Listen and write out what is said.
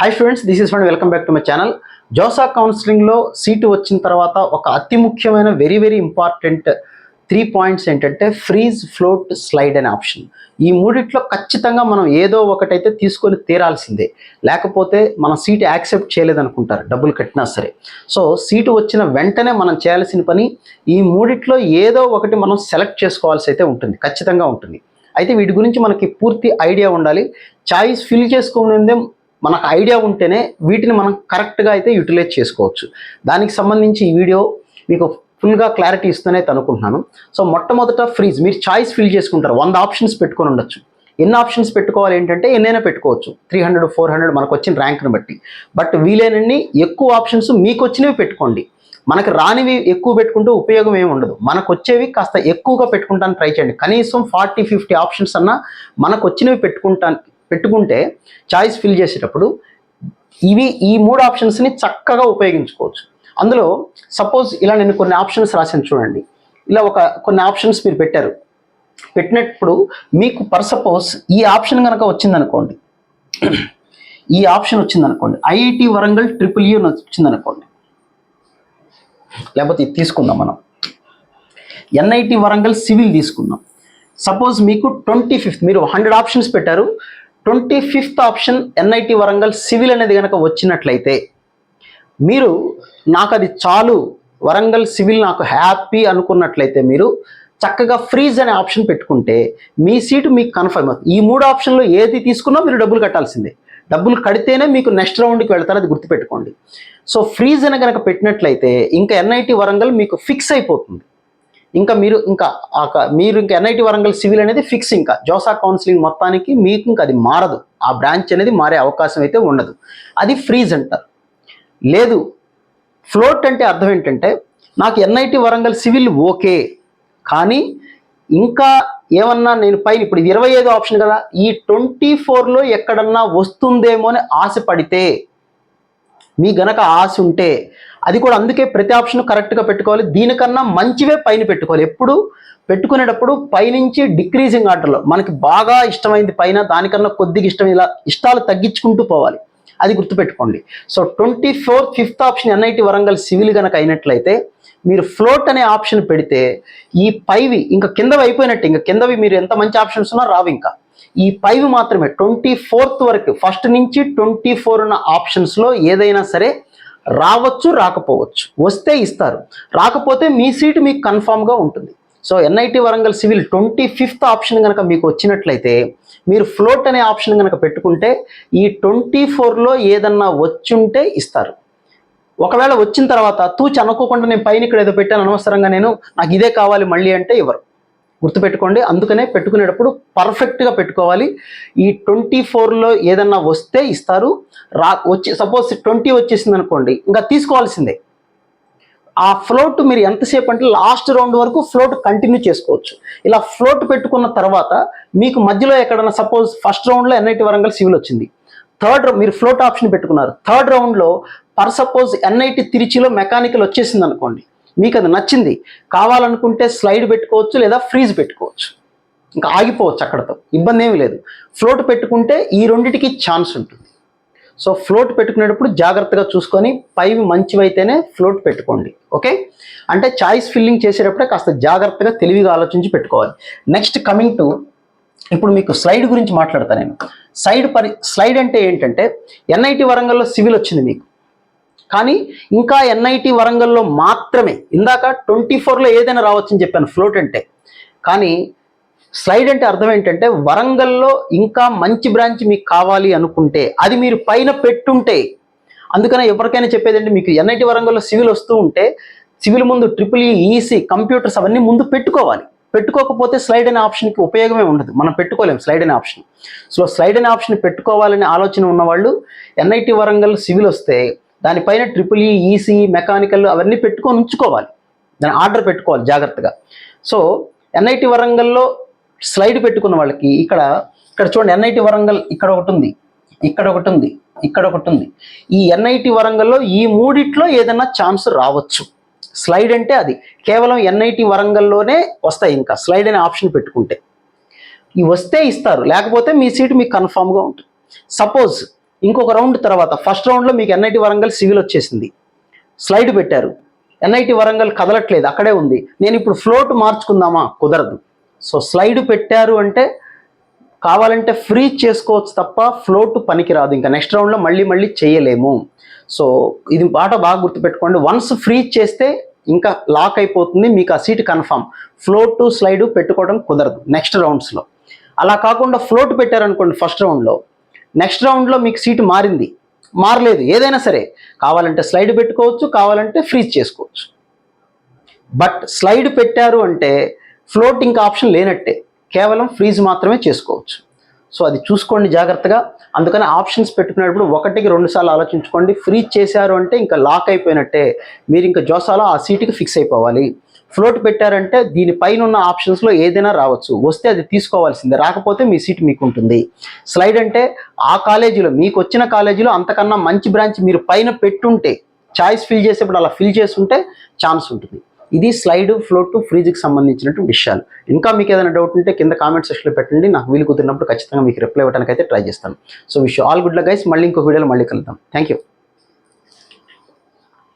Hi friends this is fund welcome back to my channel JoSAA కౌన్సిలింగ్లో seat వచ్చిన తర్వాత ఒక అతి ముఖ్యమైన very very important three points ఏంటంటే ఫ్రీజ్ ఫ్లోట్ స్లైడ్ అనే ఆప్షన్ ఈ మూడిట్లో ఖచ్చితంగా మనం ఏదో ఒకటైతే తీసుకొని తీరాల్సిందే. లేకపోతే మన సీట్ యాక్సెప్ట్ చేయలేదనుకుంటారు డబ్బులు కట్టినా సరే. సో సీటు వచ్చిన వెంటనే మనం చేయాల్సిన పని ఈ మూడిట్లో ఏదో ఒకటి మనం సెలెక్ట్ చేసుకోవాల్సి అయితే ఉంటుంది ఖచ్చితంగా ఉంటుంది. అయితే వీటి గురించి మనకి పూర్తి ఐడియా ఉండాలి. చాయిస్ ఫిల్ చేసుకునేదే మనకు ఐడియా ఉంటేనే వీటిని మనం కరెక్ట్గా అయితే యూటిలైజ్ చేసుకోవచ్చు. దానికి సంబంధించి ఈ వీడియో మీకు ఫుల్గా క్లారిటీ ఇస్తూనే అనుకుంటున్నాను సో మొట్టమొదట ఫ్రీజ్ మీరు చాయిస్ ఫిల్ చేసుకుంటారు. వంద ఆప్షన్స్ పెట్టుకొని ఉండొచ్చు. ఎన్ని ఆప్షన్స్ పెట్టుకోవాలి ఏంటంటే ఎన్నైనా పెట్టుకోవచ్చు. త్రీ హండ్రెడ్ ఫోర్ హండ్రెడ్ మనకు వచ్చిన ర్యాంక్ని బట్టి. బట్ వీలైనన్ని ఎక్కువ ఆప్షన్స్ మీకు వచ్చినవి పెట్టుకోండి. మనకు రానివి ఎక్కువ పెట్టుకుంటే ఉపయోగం ఏమి ఉండదు. మనకు వచ్చేవి కాస్త ఎక్కువగా పెట్టుకుంటాను ట్రై చేయండి. కనీసం ఫార్టీ ఫిఫ్టీ ఆప్షన్స్ అన్నా మనకు వచ్చినవి పెట్టుకుంటాను పెట్టుకుంటే చాయిస్ ఫిల్ చేసేటప్పుడు ఇవి ఈ మూడు ఆప్షన్స్ని చక్కగా ఉపయోగించుకోవచ్చు. అందులో సపోజ్ ఇలా నేను కొన్ని ఆప్షన్స్ రాశాను చూడండి. ఇలా ఒక కొన్ని ఆప్షన్స్ మీరు పెట్టారు. పెట్టినప్పుడు మీకు పర్ సపోజ్ ఈ ఆప్షన్ కనుక వచ్చిందనుకోండి. ఈ ఆప్షన్ వచ్చిందనుకోండి. ఐఐటి వరంగల్ ట్రిపుల్ యూ వచ్చిందనుకోండి. లేకపోతే ఇది తీసుకుందాం మనం. ఎన్ఐటి వరంగల్ సివిల్ తీసుకుందాం. సపోజ్ మీకు ట్వంటీ ఫిఫ్త్ మీరు హండ్రెడ్ ఆప్షన్స్ పెట్టారు. Twenty fifth option NIT Warangal civil అనేది కనుక వచ్చినట్లయితే మీరు నాకు అది చాలు వరంగల్ సివిల్ నాకు హ్యాపీ అనుకున్నట్లయితే మీరు చక్కగా ఫ్రీజ్ అనే ఆప్షన్ పెట్టుకుంటే మీ సీటు మీకు కన్ఫర్మ్ అవుతుంది. ఈ మూడు ఆప్షన్లో ఏది తీసుకున్నా మీరు డబ్బులు కట్టాల్సిందే. డబ్బులు కడితేనే మీకు నెక్స్ట్ రౌండ్కి వెళ్తారు అది గుర్తుపెట్టుకోండి. సో ఫ్రీజ్ అని కనుక పెట్టినట్లయితే ఇంకా ఎన్ఐటి వరంగల్ మీకు ఫిక్స్ అయిపోతుంది. ఇంకా మీరు ఇంకా మీరు ఇంకా ఎన్ఐటి వరంగల్ సివిల్ అనేది ఫిక్స్ ఇంకా. జోసా కౌన్సిలింగ్ మొత్తానికి మీకు ఇంకా అది మారదు. ఆ బ్రాంచ్ అనేది మారే అవకాశం అయితే ఉండదు. అది ఫ్రీజ్ అంటారు. లేదు ఫ్లోట్ అంటే అర్థం ఏంటంటే నాకు ఎన్ఐటి వరంగల్ సివిల్ ఓకే కానీ ఇంకా ఏమన్నా నేను పైన ఇప్పుడు ఇరవై ఐదు ఆప్షన్ కదా ఈ ట్వంటీ ఫోర్లో ఎక్కడన్నా వస్తుందేమో అని ఆశపడితే మీ గనక ఆశ ఉంటే అది కూడా అందుకే ప్రతి ఆప్షన్ కరెక్ట్గా పెట్టుకోవాలి. దీనికన్నా మంచివే పైన పెట్టుకోవాలి. ఎప్పుడు? పెట్టుకునేటప్పుడు పైనుంచి డిక్రీజింగ్ ఆర్డర్లో. మనకి బాగా ఇష్టమైంది పైన దానికన్నా కొద్దిగా ఇష్టం ఇలా ఇష్టాలు తగ్గించుకుంటూ పోవాలి. అది గుర్తుపెట్టుకోండి. So twenty four fifth option NIT Warangal civil కనుక అయినట్లయితే మీరు ఫ్లోట్ అనే ఆప్షన్ పెడితే ఈ పైవి ఇంకా కిందవి అయిపోయినట్టు. ఇంకా కిందవి మీరు ఎంత మంచి ఆప్షన్స్ ఉన్నా రావు ఇంకా. ఈ పైవి మాత్రమే ట్వంటీ ఫోర్త్ వరకు ఫస్ట్ నుంచి ట్వంటీ ఫోర్ ఉన్న ఆప్షన్స్లో ఏదైనా సరే రావచ్చు రాకపోవచ్చు. వస్తే ఇస్తారు. రాకపోతే మీ సీటు మీకు కన్ఫామ్గా ఉంటుంది. So NIT Warangal civil twenty fifth option కనుక మీకు వచ్చినట్లయితే మీరు ఫ్లోట్ అనే ఆప్షన్ కనుక పెట్టుకుంటే ఈ ట్వంటీ ఫోర్లో ఏదన్నా వచ్చుంటే ఇస్తారు. ఒకవేళ వచ్చిన తర్వాత తూచి అనుకోకుండా నేను పైన ఇక్కడ ఏదో పెట్టాను అనవసరంగా నేను నాకు ఇదే కావాలి మళ్ళీ అంటే ఇవ్వరు గుర్తుపెట్టుకోండి. అందుకనే పెట్టుకునేటప్పుడు పర్ఫెక్ట్గా పెట్టుకోవాలి. ఈ ట్వంటీ ఫోర్లో ఏదన్నా వస్తే ఇస్తారు. రా వచ్చి సపోజ్ ట్వంటీ వచ్చేసింది అనుకోండి ఇంకా తీసుకోవాల్సిందే. ఆ ఫ్లోట్ మీరు ఎంతసేపు అంటే లాస్ట్ రౌండ్ వరకు ఫ్లోట్ కంటిన్యూ చేసుకోవచ్చు. ఇలా ఫ్లోట్ పెట్టుకున్న తర్వాత మీకు మధ్యలో ఎక్కడన్నా సపోజ్ ఫస్ట్ రౌండ్లో ఎన్ఐటి వరంగల్ సివిల్ వచ్చింది. థర్డ్ మీరు ఫ్లోట్ ఆప్షన్ పెట్టుకున్నారు. థర్డ్ రౌండ్లో పర్ సపోజ్ ఎన్ఐటి తిరుచిలో మెకానికల్ వచ్చేసింది అనుకోండి మీకు అది నచ్చింది. కావాలనుకుంటే స్లైడ్ పెట్టుకోవచ్చు లేదా ఫ్రీజ్ పెట్టుకోవచ్చు. ఇంకా ఆగిపోవచ్చు అక్కడతో. ఇబ్బంది ఏమీ లేదు. ఫ్లోట్ పెట్టుకుంటే ఈ రెండిటికి ఛాన్స్ ఉంటుంది. సో ఫ్లోట్ పెట్టుకునేటప్పుడు జాగ్రత్తగా చూసుకొని పైవి మంచివైతేనే ఫ్లోట్ పెట్టుకోండి. ఓకే? అంటే చాయిస్ ఫిల్లింగ్ చేసేటప్పుడే కాస్త జాగ్రత్తగా తెలివిగా ఆలోచించి పెట్టుకోవాలి. నెక్స్ట్ కమింగ్ టు ఇప్పుడు మీకు స్లైడ్ గురించి మాట్లాడతాను నేను. సైడ్ పరి స్లైడ్ అంటే ఏంటంటే ఎన్ఐటి వరంగల్లో సివిల్ వచ్చింది మీకు. కానీ ఇంకా ఎన్ఐటి వరంగల్లో మాత్రమే. ఇందాక ట్వంటీ ఫోర్లో ఏదైనా రావచ్చని చెప్పాను ఫ్లోట్ అంటే. కానీ స్లైడ్ అంటే అర్థం ఏంటంటే వరంగల్లో ఇంకా మంచి బ్రాంచ్ మీకు కావాలి అనుకుంటే అది మీరు పైన పెట్టుంటే అందుకనే ఎవరికైనా చెప్పేది అంటే మీకు ఎన్ఐటి వరంగల్లో సివిల్ వస్తూ ఉంటే సివిల్ ముందు ట్రిపుల్ ఈసీ కంప్యూటర్స్ అవన్నీ ముందు పెట్టుకోవాలి. పెట్టుకోకపోతే స్లైడ్ అనే ఆప్షన్కి ఉపయోగమే ఉండదు. మనం పెట్టుకోలేం స్లైడ్ అనే ఆప్షన్. సో స్లైడ్ అనే ఆప్షన్ పెట్టుకోవాలనే ఆలోచన ఉన్నవాళ్ళు ఎన్ఐటి వరంగల్ సివిల్ వస్తే దానిపైన ట్రిపుల్ ఈసీ మెకానికల్ అవన్నీ పెట్టుకొని ఉంచుకోవాలి. దాని ఆర్డర్ పెట్టుకోవాలి జాగ్రత్తగా. సో ఎన్ఐటి వరంగల్లో స్లైడ్ పెట్టుకున్న వాళ్ళకి ఇక్కడ ఇక్కడ చూడండి ఎన్ఐటి వరంగల్ ఇక్కడ ఒకటి ఉంది. ఇక్కడ ఒకటి ఉంది. ఇక్కడ ఒకటి ఉంది. ఈ ఎన్ఐటి వరంగల్లో ఈ మూడిట్లో ఏదైనా ఛాన్స్ రావచ్చు. స్లైడ్ అంటే అది. కేవలం ఎన్ఐటి వరంగల్లోనే వస్తాయి ఇంకా. స్లైడ్ అనే ఆప్షన్ పెట్టుకుంటే. ఈ వస్తే ఇస్తారు. లేకపోతే మీ సీటు మీకు కన్ఫామ్గా ఉంటుంది. సపోజ్ ఇంకొక రౌండ్ తర్వాత ఫస్ట్ రౌండ్లో మీకు ఎన్ఐటి వరంగల్ సివిల్ వచ్చేసింది. స్లైడ్ పెట్టారు. ఎన్ఐటి వరంగల్ కదలట్లేదు అక్కడే ఉంది. నేను ఇప్పుడు ఫ్లోట్ మార్చుకుందామా? కుదరదు. సో స్లైడ్ పెట్టారు అంటే కావాలంటే ఫ్రీ చేసుకోవచ్చు తప్ప ఫ్లోట్ పనికిరాదు. ఇంకా నెక్స్ట్ రౌండ్లో మళ్ళీ మళ్ళీ చేయలేము. సో ఇది బాట బాగా గుర్తుపెట్టుకోండి. వన్స్ ఫ్రీ చేస్తే ఇంకా లాక్ అయిపోతుంది. మీకు ఆ సీట్ కన్ఫామ్ ఫ్లోట్ స్లైడ్ పెట్టుకోవడం కుదరదు. నెక్స్ట్ రౌండ్స్లో అలా కాకుండా ఫ్లోట్ పెట్టారనుకోండి ఫస్ట్ రౌండ్లో నెక్స్ట్ రౌండ్లో మీకు సీటు మారింది. మారలేదు. ఏదైనా సరే కావాలంటే స్లైడ్ పెట్టుకోవచ్చు కావాలంటే ఫ్రీజ్ చేసుకోవచ్చు. బట్ స్లైడ్ పెట్టారు అంటే ఫ్లోట్ ఇంకా ఆప్షన్ లేనట్టే. కేవలం ఫ్రీజ్ మాత్రమే చేసుకోవచ్చు. సో అది చూసుకోండి జాగ్రత్తగా. అందుకని ఆప్షన్స్ పెట్టుకునేటప్పుడు ఒకటికి రెండు సార్లు ఆలోచించుకోండి. ఫ్రీజ్ చేశారు అంటే ఇంకా లాక్ అయిపోయినట్టే. మీరు ఇంకా జోసాలో ఆ సీటుకి ఫిక్స్ అయిపోవాలి. ఫ్లోట్ పెట్టారంటే దీనిపైన ఉన్న ఆప్షన్స్లో ఏదైనా రావచ్చు. వస్తే అది తీసుకోవాల్సిందే. రాకపోతే మీ సీట్ మీకు ఉంటుంది స్లైడ్ అంటే ఆ కాలేజీలో మీకు వచ్చిన కాలేజీలో అంతకన్నా మంచి బ్రాంచ్ మీరు పైన పెట్టుంటే చాయిస్ ఫిల్ చేసేప్పుడు అలా ఫిల్ చేస్తుంటే ఛాన్స్ ఉంటుంది. ఇది స్లైడ్ ఫ్లోట్ ఫ్రీజ్కి సంబంధించినటువంటి విషయాలు. ఇంకా మీకు ఏదైనా డౌట్ ఉంటే కింద కామెంట్ సెక్షన్లో పెట్టండి. నాకు వీలు కుదిరినప్పుడు ఖచ్చితంగా మీకు రిప్లై ఇవ్వడానికి అయితే ట్రై చేస్తాను so wish all good guys మళ్ళీ ఇంకో వీడియోలో మళ్ళీ కలుద్దాం. Thank you